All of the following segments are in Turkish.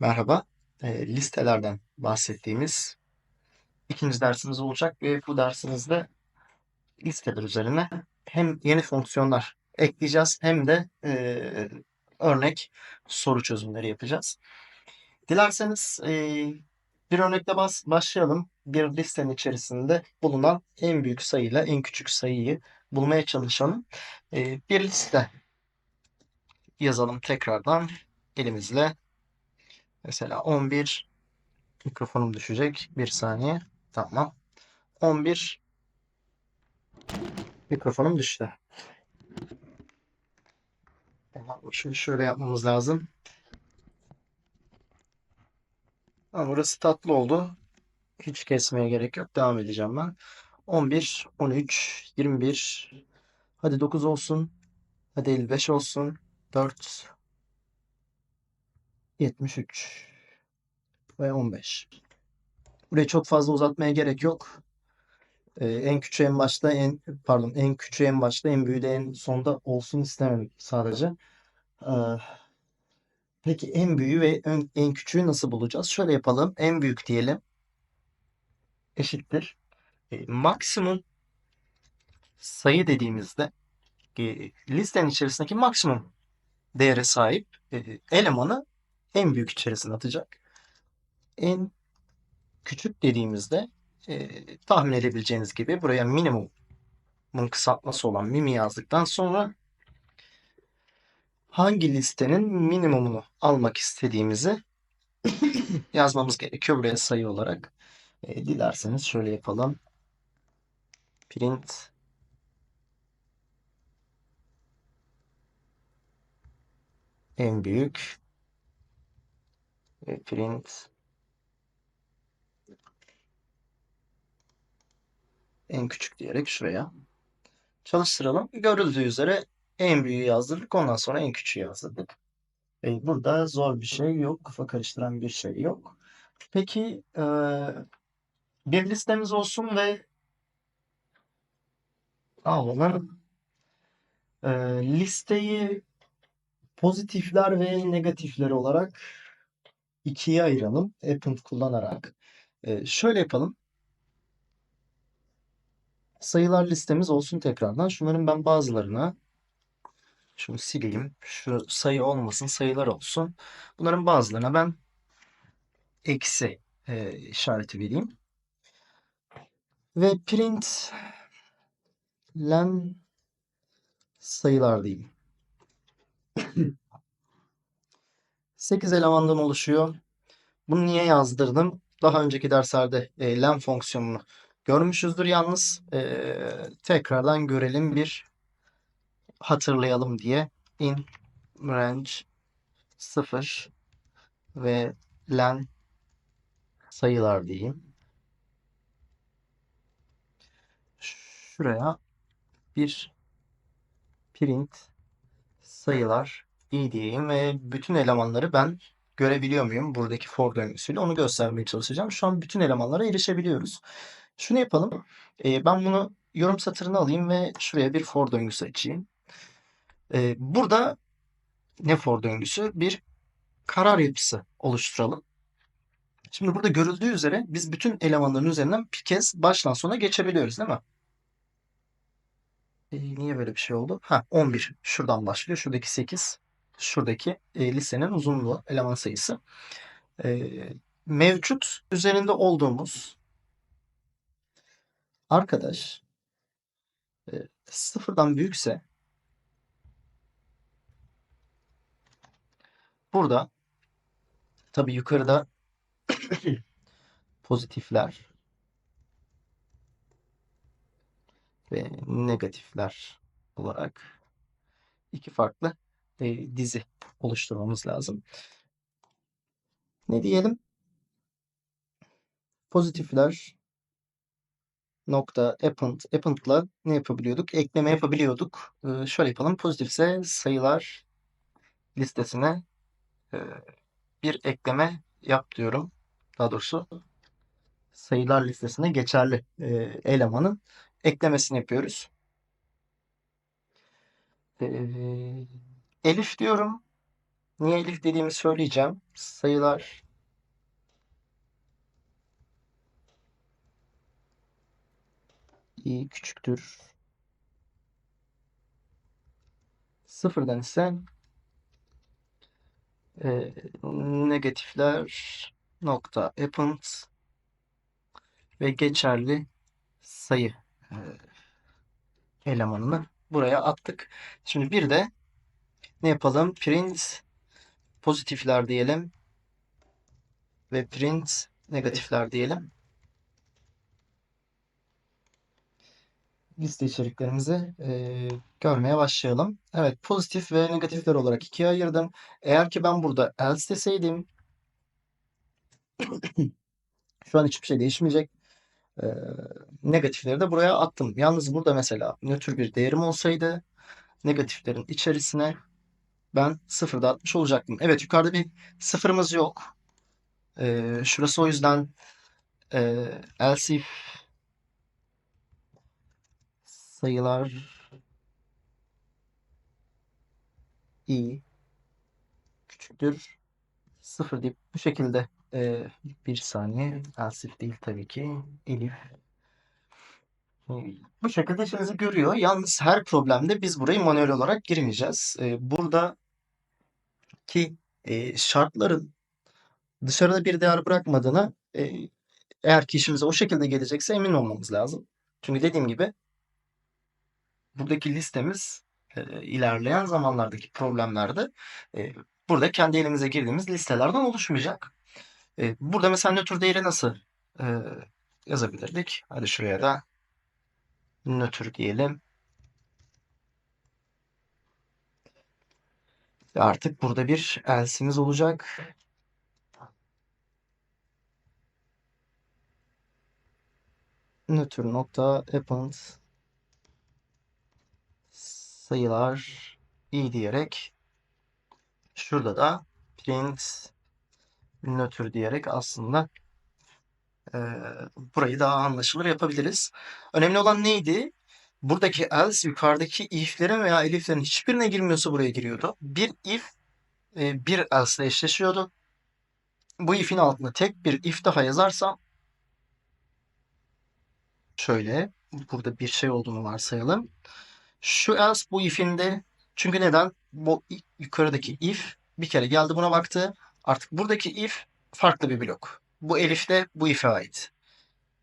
Merhaba. Eee, listelerden bahsettiğimiz ikinci dersimiz olacak ve bu dersimizde listeler üzerine hem yeni fonksiyonlar ekleyeceğiz hem de eee, örnek soru çözümleri yapacağız. Dilerseniz eee, bir örnekle bas- başlayalım. Bir listenin içerisinde bulunan en büyük sayıyla en küçük sayıyı bulmaya çalışalım. Eee, bir liste yazalım tekrardan elimizle. Mesela 11 Mikrofonum düşecek. Bir saniye. Tamam. 11 mikrofonum düştü. Şimdi şöyle yapmamız lazım. Tamam, burası tatlı oldu. Hiç kesmeye gerek yok. Devam edeceğim ben. 11, 13, 21. Hadi 9 olsun. Hadi 55 olsun. 4, 73 ve 15. Burayı çok fazla uzatmaya gerek yok. Ee, en küçüğü en başta en pardon en küçüğü en başta en büyüğü de en sonda olsun istemedim sadece. Ee, peki en büyüğü ve en, en küçüğü nasıl bulacağız? Şöyle yapalım. En büyük diyelim. Eşittir. E, maksimum sayı dediğimizde e, listenin içerisindeki maksimum değere sahip e, elemanı en büyük içerisine atacak. En küçük dediğimizde e, tahmin edebileceğiniz gibi buraya minimumun kısaltması olan mimi yazdıktan sonra hangi listenin minimumunu almak istediğimizi yazmamız gerekiyor buraya sayı olarak. E, dilerseniz şöyle yapalım. Print en büyük ve print en küçük diyerek şuraya çalıştıralım. Görüldüğü üzere en büyüğü yazdırdık. Ondan sonra en küçüğü yazdırdık. E, burada zor bir şey yok. Kafa karıştıran bir şey yok. Peki e, bir listemiz olsun ve alalım. E, listeyi pozitifler ve negatifler olarak ikiye ayıralım. Append kullanarak. E, şöyle yapalım. Sayılar listemiz olsun tekrardan. Şunların ben bazılarına şunu sileyim. Şu sayı olmasın, sayılar olsun. Bunların bazılarına ben eksi e, işareti vereyim. Ve print len sayılar diyeyim. 8 elemandan oluşuyor. Bunu niye yazdırdım? Daha önceki derslerde e, len fonksiyonunu görmüşüzdür yalnız. E, tekrardan görelim bir hatırlayalım diye. In range 0 ve len sayılar diyeyim. Şuraya bir print sayılar i diyeyim ve bütün elemanları ben görebiliyor muyum buradaki for döngüsüyle onu göstermeye çalışacağım. Şu an bütün elemanlara erişebiliyoruz. Şunu yapalım. Ee, ben bunu yorum satırına alayım ve şuraya bir for döngüsü açayım. Ee, burada ne for döngüsü? Bir karar yapısı oluşturalım. Şimdi burada görüldüğü üzere biz bütün elemanların üzerinden bir kez baştan sona geçebiliyoruz değil mi? E, niye böyle bir şey oldu? Ha 11 şuradan başlıyor. Şuradaki 8 şuradaki e, listenin uzunluğu eleman sayısı. E, mevcut üzerinde olduğumuz arkadaş e, sıfırdan büyükse burada tabii yukarıda pozitifler ve negatifler olarak iki farklı e, dizi oluşturmamız lazım. Ne diyelim? Pozitifler nokta append. Append'la ne yapabiliyorduk? Ekleme yapabiliyorduk. Ee, şöyle yapalım. Pozitifse sayılar listesine e, bir ekleme yap diyorum. Daha doğrusu sayılar listesine geçerli e, elemanın eklemesini yapıyoruz. E, Elif diyorum. Niye elif dediğimi söyleyeceğim. Sayılar i küçüktür. Sıfırdan ise e, negatifler nokta append ve geçerli sayı e, elemanını buraya attık. Şimdi bir de ne yapalım? Print pozitifler diyelim ve print negatifler diyelim. Liste içeriklerimizi e, görmeye başlayalım. Evet, pozitif ve negatifler olarak ikiye ayırdım. Eğer ki ben burada else deseydim şu an hiçbir şey değişmeyecek. E, negatifleri de buraya attım. Yalnız burada mesela nötr bir değerim olsaydı negatiflerin içerisine ben sıfırda atmış olacaktım. Evet yukarıda bir sıfırımız yok. E, şurası o yüzden e, else sayılar i küçüktür sıfır deyip bu şekilde e, bir saniye else değil tabii ki elif bu şekilde işinizi görüyor. Yalnız her problemde biz burayı manuel olarak girmeyeceğiz. Burada ki e, şartların dışarıda bir değer bırakmadığına e, eğer ki işimize o şekilde gelecekse emin olmamız lazım. Çünkü dediğim gibi buradaki listemiz e, ilerleyen zamanlardaki problemlerde burada kendi elimize girdiğimiz listelerden oluşmayacak. Burada mesela nötr değeri nasıl yazabilirdik? Hadi şuraya da nötr diyelim. Ve artık burada bir else'imiz olacak. Nötr nokta append sayılar i diyerek şurada da print nötr diyerek aslında burayı daha anlaşılır yapabiliriz. Önemli olan neydi? Buradaki else yukarıdaki if'lerin veya eliflerin hiçbirine girmiyorsa buraya giriyordu. Bir if bir else ile eşleşiyordu. Bu if'in altına tek bir if daha yazarsam şöyle burada bir şey olduğunu varsayalım. Şu else bu if'inde çünkü neden? Bu yukarıdaki if bir kere geldi buna baktı. Artık buradaki if farklı bir blok. Bu elif de bu if'e ait.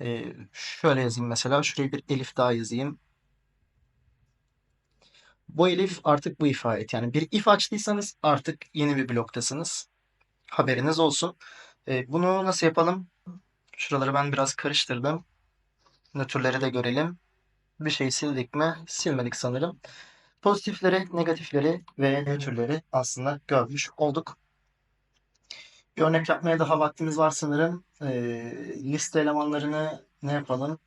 Ee, şöyle yazayım mesela. Şuraya bir elif daha yazayım. Bu elif artık bu if'e ait. Yani bir if açtıysanız artık yeni bir bloktasınız. Haberiniz olsun. Ee, bunu nasıl yapalım? Şuraları ben biraz karıştırdım. Nötrleri de görelim. Bir şey sildik mi? Silmedik sanırım. Pozitifleri, negatifleri ve nötrleri aslında görmüş olduk. Bir örnek yapmaya daha vaktimiz var sanırım. E, liste elemanlarını ne yapalım?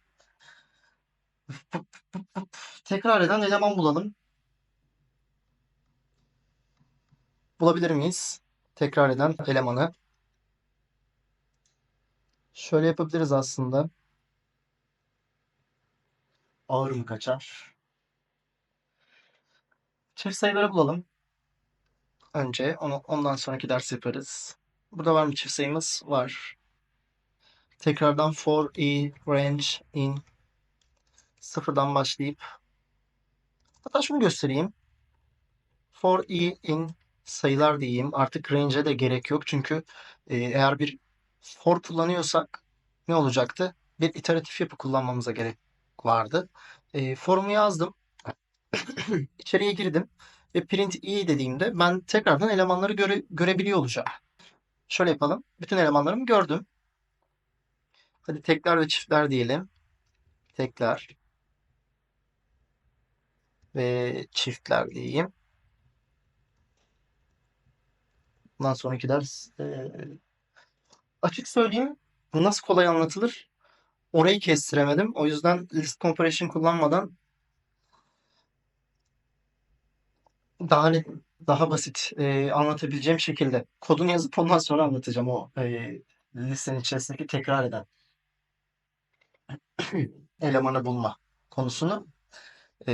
Tekrar eden eleman bulalım. Bulabilir miyiz? Tekrar eden elemanı. Şöyle yapabiliriz aslında. Ağır mı kaçar? Çift sayıları bulalım. Önce onu ondan sonraki ders yaparız. Burada var mı çift sayımız? Var. Tekrardan for i range in sıfırdan başlayıp hatta şunu göstereyim. For i in sayılar diyeyim. Artık range'e de gerek yok. Çünkü e, eğer bir for kullanıyorsak ne olacaktı? Bir iteratif yapı kullanmamıza gerek vardı. E, formu yazdım. İçeriye girdim ve print i dediğimde ben tekrardan elemanları göre, görebiliyor olacağım. Şöyle yapalım. Bütün elemanlarımı gördüm. Hadi tekrar ve çiftler diyelim. Tekrar ve çiftler diyeyim. Bundan sonraki ders e, açık söyleyeyim bu nasıl kolay anlatılır orayı kestiremedim. O yüzden list comparison kullanmadan daha net, daha basit e, anlatabileceğim şekilde kodunu yazıp ondan sonra anlatacağım o e, listenin içerisindeki tekrar eden elemanı bulma konusunu. E,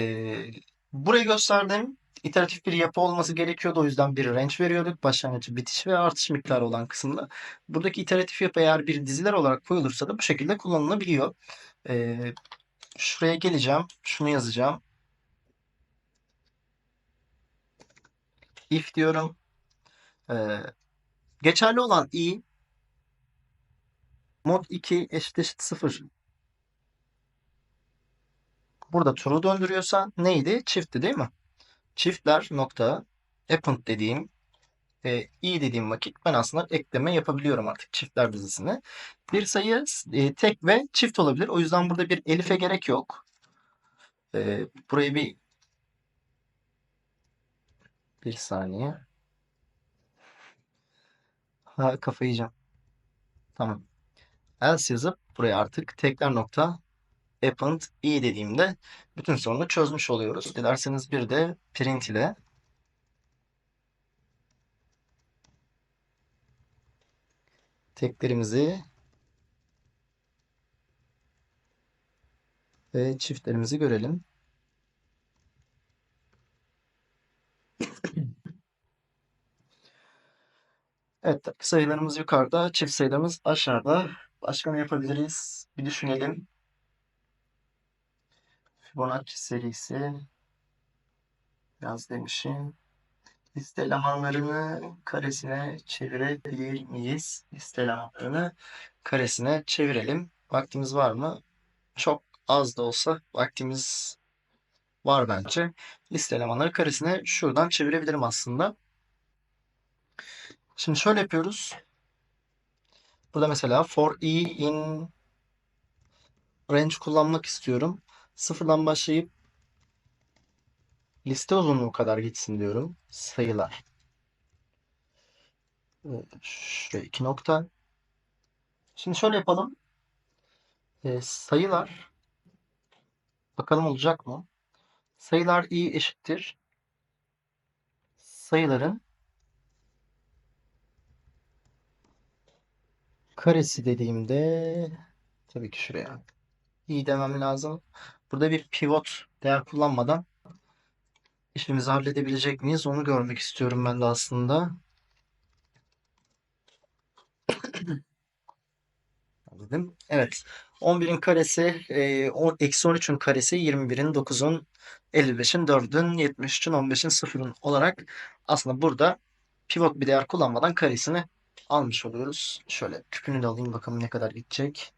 burayı gösterdim. iteratif bir yapı olması gerekiyordu. O yüzden bir range veriyorduk. Başlangıcı, bitiş ve artış miktarı olan kısımda. Buradaki iteratif yapı eğer bir diziler olarak koyulursa da bu şekilde kullanılabiliyor. Ee, şuraya geleceğim. Şunu yazacağım. If diyorum. Ee, geçerli olan i mod 2 eşit eşit 0 burada true döndürüyorsa neydi? Çiftti değil mi? Çiftler nokta append dediğim e, i dediğim vakit ben aslında ekleme yapabiliyorum artık çiftler dizisine. Bir sayı e, tek ve çift olabilir. O yüzden burada bir elife gerek yok. E, buraya bir bir saniye. Ha kafayı yiyeceğim. Tamam. Else yazıp buraya artık tekrar nokta append i dediğimde bütün sorunu çözmüş oluyoruz. Dilerseniz bir de print ile teklerimizi ve çiftlerimizi görelim. Evet, sayılarımız yukarıda, çift sayılarımız aşağıda. Başka ne yapabiliriz? Bir düşünelim. Fibonacci serisi yaz demişim. Liste elemanlarını karesine çevirebilir miyiz? Liste elemanlarını karesine çevirelim. Vaktimiz var mı? Çok az da olsa vaktimiz var bence. Liste elemanları karesine şuradan çevirebilirim aslında. Şimdi şöyle yapıyoruz. Burada mesela for i in range kullanmak istiyorum. Sıfırdan başlayıp liste uzunluğu kadar gitsin diyorum. Sayılar. Şuraya iki nokta. Şimdi şöyle yapalım. E, sayılar bakalım olacak mı? Sayılar i eşittir. Sayıların karesi dediğimde tabii ki şuraya i demem lazım. Burada bir pivot değer kullanmadan işimizi halledebilecek miyiz? Onu görmek istiyorum ben de aslında. Dedim. Evet. 11'in karesi, e, eksi 13'ün karesi, 21'in, 9'un, 55'in, 4'ün, 73'ün, 15'in, 0'ın olarak aslında burada pivot bir değer kullanmadan karesini almış oluyoruz. Şöyle küpünü de alayım bakalım ne kadar gidecek.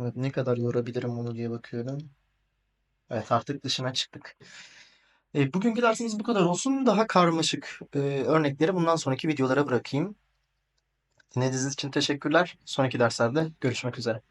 Evet ne kadar yorabilirim onu diye bakıyorum. Evet artık dışına çıktık. E, bugünkü dersimiz bu kadar olsun. Daha karmaşık e, örnekleri bundan sonraki videolara bırakayım. Dinlediğiniz için teşekkürler. Sonraki derslerde görüşmek üzere.